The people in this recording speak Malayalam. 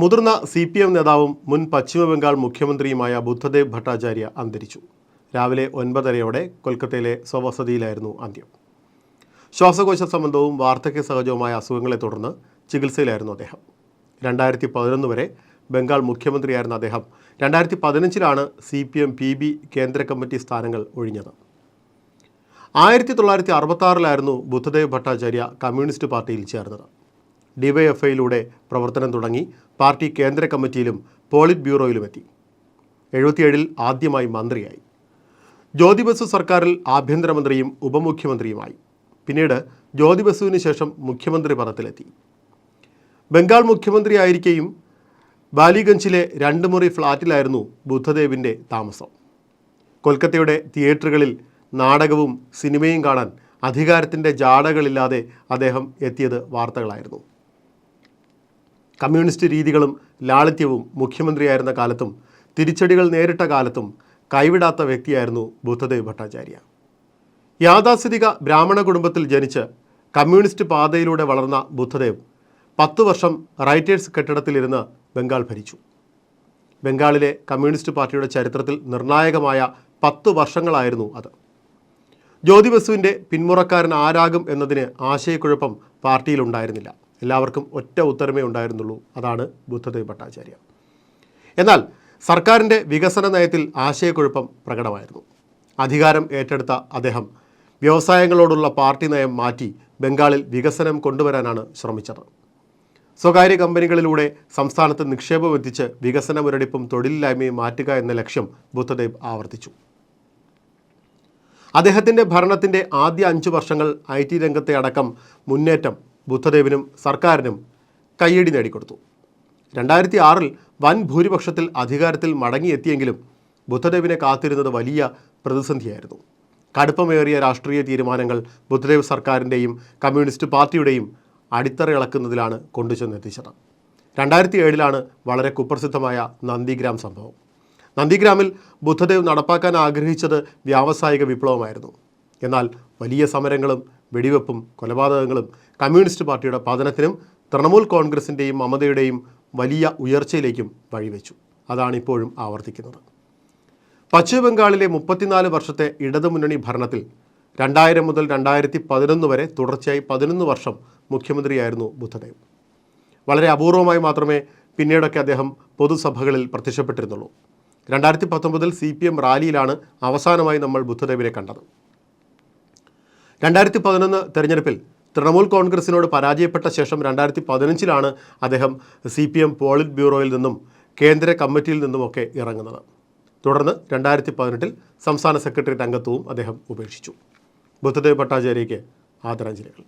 മുതിർന്ന സി പി എം നേതാവും മുൻ പശ്ചിമബംഗാൾ മുഖ്യമന്ത്രിയുമായ ബുദ്ധദേവ് ഭട്ടാചാര്യ അന്തരിച്ചു. രാവിലെ ഒൻപതരയോടെ കൊൽക്കത്തയിലെ സ്വവസതിയിലായിരുന്നു അന്ത്യം. ശ്വാസകോശ സംബന്ധവും വാർദ്ധക്യ സഹജവുമായ അസുഖങ്ങളെ തുടർന്ന് ചികിത്സയിലായിരുന്നു അദ്ദേഹം. രണ്ടായിരത്തി പതിനൊന്ന് വരെ ബംഗാൾ മുഖ്യമന്ത്രിയായിരുന്ന അദ്ദേഹം രണ്ടായിരത്തി പതിനഞ്ചിലാണ് C P M P B കേന്ദ്ര കമ്മിറ്റി സ്ഥാനങ്ങൾ ഒഴിഞ്ഞത്. ആയിരത്തി തൊള്ളായിരത്തി അറുപത്താറിലായിരുന്നു ബുദ്ധദേവ് ഭട്ടാചാര്യ കമ്മ്യൂണിസ്റ്റ് പാർട്ടിയിൽ ചേർന്നത്. ഡിവൈഎഫ്ഐയിലൂടെ പ്രവർത്തനം തുടങ്ങി പാർട്ടി കേന്ദ്ര കമ്മിറ്റിയിലും പോളിറ്റ് ബ്യൂറോയിലുമെത്തി. എഴുപത്തിയേഴിൽ ആദ്യമായി മന്ത്രിയായി. ജ്യോതി ബസു സർക്കാരിൽ ആഭ്യന്തരമന്ത്രിയും ഉപമുഖ്യമന്ത്രിയുമായി. പിന്നീട് ജ്യോതി ബസുവിന് ശേഷം മുഖ്യമന്ത്രി പദത്തിലെത്തി. ബംഗാൾ മുഖ്യമന്ത്രിയായിരിക്കെയും ബാലിഗഞ്ചിലെ രണ്ട് മുറി ഫ്ളാറ്റിലായിരുന്നു ബുദ്ധദേവിന്റെ താമസം. കൊൽക്കത്തയുടെ തിയേറ്ററുകളിൽ നാടകവും സിനിമയും കാണാൻ അധികാരത്തിന്റെ ജാടകളില്ലാതെ അദ്ദേഹം എത്തിയത് വാർത്തകളായിരുന്നു. കമ്മ്യൂണിസ്റ്റ് രീതികളും ലാളിത്യവും മുഖ്യമന്ത്രിയായിരുന്ന കാലത്തും തിരിച്ചടികൾ നേരിട്ട കാലത്തും കൈവിടാത്ത വ്യക്തിയായിരുന്നു ബുദ്ധദേവ് ഭട്ടാചാര്യ. യാഥാസ്ഥിതിക ബ്രാഹ്മണ കുടുംബത്തിൽ ജനിച്ച് കമ്മ്യൂണിസ്റ്റ് പാതയിലൂടെ വളർന്ന ബുദ്ധദേവ് പത്തു വർഷം റൈറ്റേഴ്സ് കെട്ടിടത്തിലിരുന്ന് ബംഗാൾ ഭരിച്ചു. ബംഗാളിലെ കമ്മ്യൂണിസ്റ്റ് പാർട്ടിയുടെ ചരിത്രത്തിൽ നിർണായകമായ പത്തു വർഷങ്ങളായിരുന്നു അത്. ജ്യോതി ബസുവിന്റെ പിന്മുറക്കാരൻ ആരാകും എന്നതിന് ആശയക്കുഴപ്പം പാർട്ടിയിലുണ്ടായിരുന്നില്ല. എല്ലാവർക്കും ഒറ്റ ഉത്തരമേ ഉണ്ടായിരുന്നുള്ളൂ. അതാണ് ബുദ്ധദേവ് ഭട്ടാചാര്യ. എന്നാൽ സർക്കാരിന്റെ വികസന നയത്തിൽ ആശയക്കുഴപ്പം പ്രകടമായിരുന്നു. അധികാരം ഏറ്റെടുത്ത അദ്ദേഹം വ്യവസായങ്ങളോടുള്ള പാർട്ടി നയം മാറ്റി ബംഗാളിൽ വികസനം കൊണ്ടുവരാനാണ് ശ്രമിച്ചത്. സ്വകാര്യ കമ്പനികളിലൂടെ സംസ്ഥാനത്ത് നിക്ഷേപം എത്തിച്ച് വികസന മുരടിപ്പും തൊഴിലില്ലായ്മയും മാറ്റുക എന്ന ലക്ഷ്യം ബുദ്ധദേവ് ആവർത്തിച്ചു. അദ്ദേഹത്തിന്റെ ഭരണത്തിന്റെ ആദ്യ അഞ്ച് വർഷങ്ങൾ ഐ ടി രംഗത്തെ അടക്കം മുന്നേറ്റം ബുദ്ധദേവിനും സർക്കാരിനും കയ്യടി നേടിക്കൊടുത്തു. രണ്ടായിരത്തി ആറിൽ വൻ ഭൂരിപക്ഷത്തിൽ അധികാരത്തിൽ മടങ്ങിയെത്തിയെങ്കിലും ബുദ്ധദേവിനെ കാത്തിരുന്നത് വലിയ പ്രതിസന്ധിയായിരുന്നു. കടുപ്പമേറിയ രാഷ്ട്രീയ തീരുമാനങ്ങൾ ബുദ്ധദേവ് സർക്കാരിന്റെയും കമ്മ്യൂണിസ്റ്റ് പാർട്ടിയുടെയും അടിത്തറ ഇളക്കുന്നതിലാണ് കൊണ്ടുചെന്നെത്തിച്ചത്. രണ്ടായിരത്തി ഏഴിലാണ് വളരെ കുപ്രസിദ്ധമായ നന്ദിഗ്രാം സംഭവം. നന്ദിഗ്രാമിൽ ബുദ്ധദേവ് നടപ്പാക്കാൻ ആഗ്രഹിച്ചത് വ്യാവസായിക വിപ്ലവമായിരുന്നു. എന്നാൽ വലിയ സമരങ്ങളും വെടിവെപ്പും കൊലപാതകങ്ങളും കമ്മ്യൂണിസ്റ്റ് പാർട്ടിയുടെ പതനത്തിനും തൃണമൂൽ കോൺഗ്രസിന്റെയും മമതയുടെയും വലിയ ഉയർച്ചയിലേക്കും വഴിവെച്ചു. അതാണിപ്പോഴും ആവർത്തിക്കുന്നത്. പശ്ചിമബംഗാളിലെ മുപ്പത്തിനാല് വർഷത്തെ ഇടതുമുന്നണി ഭരണത്തിൽ രണ്ടായിരം മുതൽ രണ്ടായിരത്തി പതിനൊന്ന് വരെ തുടർച്ചയായി പതിനൊന്ന് വർഷം മുഖ്യമന്ത്രിയായിരുന്നു ബുദ്ധദേവ്. വളരെ അപൂർവമായി മാത്രമേ പിന്നീടൊക്കെ അദ്ദേഹം പൊതുസഭകളിൽ പ്രത്യക്ഷപ്പെട്ടിരുന്നുള്ളൂ. രണ്ടായിരത്തി പത്തൊമ്പതിൽ സി പി എം റാലിയിലാണ് അവസാനമായി നമ്മൾ ബുദ്ധദേവിനെ കണ്ടത്. രണ്ടായിരത്തി പതിനൊന്ന് തെരഞ്ഞെടുപ്പിൽ തൃണമൂൽ കോൺഗ്രസിനോട് പരാജയപ്പെട്ട ശേഷം രണ്ടായിരത്തി പതിനഞ്ചിലാണ് അദ്ദേഹം സി പി എം പോളിറ്റ് ബ്യൂറോയിൽ നിന്നും കേന്ദ്ര കമ്മിറ്റിയിൽ നിന്നുമൊക്കെ ഇറങ്ങുന്നത്. തുടർന്ന് രണ്ടായിരത്തി പതിനെട്ടിൽ സംസ്ഥാന സെക്രട്ടേറിയറ്റ് അംഗത്വവും അദ്ദേഹം ഉപേക്ഷിച്ചു. ബുദ്ധദേവ് ഭട്ടാചാര്യയ്ക്ക് ആദരാഞ്ജലികൾ.